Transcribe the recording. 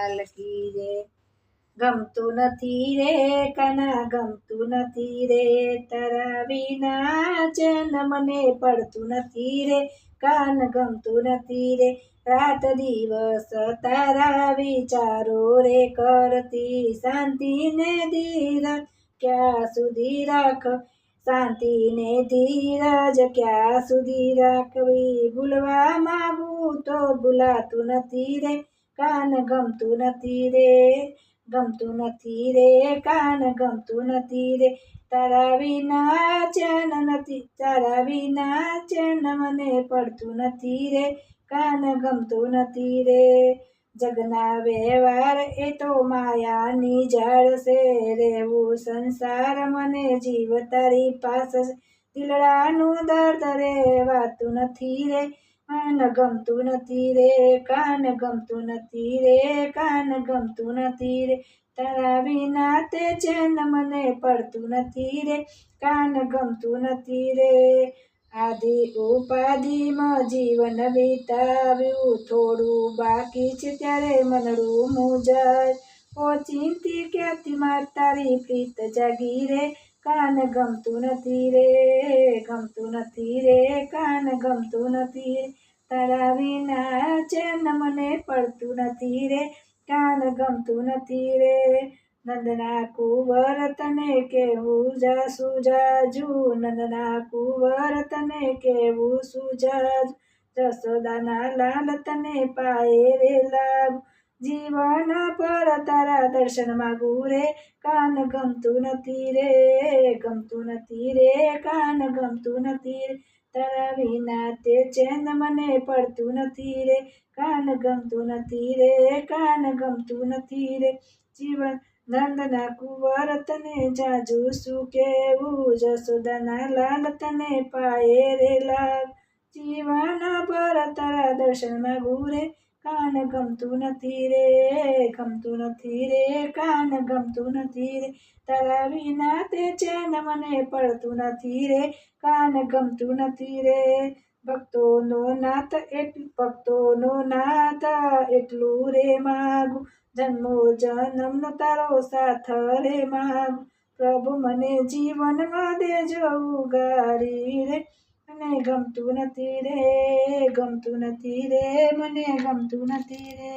લાલ રે ગમતું નથી રે કના, ગમતું નથી રે તારા વિના ચેન મને પડતું નથી રે કાન, ગમતું નથી રે રાત દિવસ તારા વિચારો રે કરતી. શાંતિને ધીરજ ક્યાં સુધી રાખ? શાંતિને ધીરજ ક્યાં સુધી રાખવી? ભૂલવા માંગું તો ભૂલાતું નથી રે કાન ગમતું નથી રે, ગમતું નથી રે, કાન ગમતું નથી રે. તારા વિના ચેન નથી, તારા વિના ચેન મને પડતું નથી રે. કાન ગમતું નથી રે, જગના વ્યવહાર એ તો માયાની જળ છે. રેવું સંસાર મને જીવ તારી પાસે દિલડાનું દર્દ રે, વાતું નથી રે. કાન ગમતું નથી રે, કાન ગમતું નથી રે, કાન ગમતું નથી રે. તારા વિના તે ચેન મને પડતું નથી રે, કાન ગમતું નથી રે. આદિ ઉપાધિમાં જીવન વિતાવ્યું, થોડું બાકી છે ત્યારે મનડું મુજાય. ઓચિંતી ક્યાંથી માર તારી પ્રીત જાગી રે? કાન ગમતું નથી રે, ગમતું નથી રે, કાન ગમતું નથી રે. તારા વિના ચેન મને પડતું નથી રે, કાન ગમતું નથી રે. નંદના કુંવર તને કેવું જા સુજાજુ નંદના કુંવર તને કેવું સુજાજ. જસોદાના લાલ તને પાયે રે લાગ જીવન પર તારા દર્શન માગું રે. કાન ગમતું નથી રે, ગમતું નથી રે, કાન ગમતું નથી રે. તારા વિના તે ચેન મને પડતું નથી રે. કાન ગમતું નથી રે, કાન ગમતું નથી રે. જીવન નંદના કુંવર તને જાજુ શું કેવું જસોદાના લાલ તને પાયે રે લાગ. જીવન પર તારા દર્શન માગું રે. કાન ગમતું નથી રે, ગમતું નથી રે, કાન ગમતું નથી રે. તારા વિના તે ચેન મને પડતું નથી રે, કાન ગમતું નથી રે. ભક્તોનો નાથ એટલું, ભક્તોનો નાથ એટલું રે માગું. જન્મો જન્મનો તારો સાથ રે માગું. પ્રભુ મને જીવનમાં દેજો ઉગાડી રે મને ગમતું નથી રે. ગમતું નથી રે મને ગમતું નથી રે.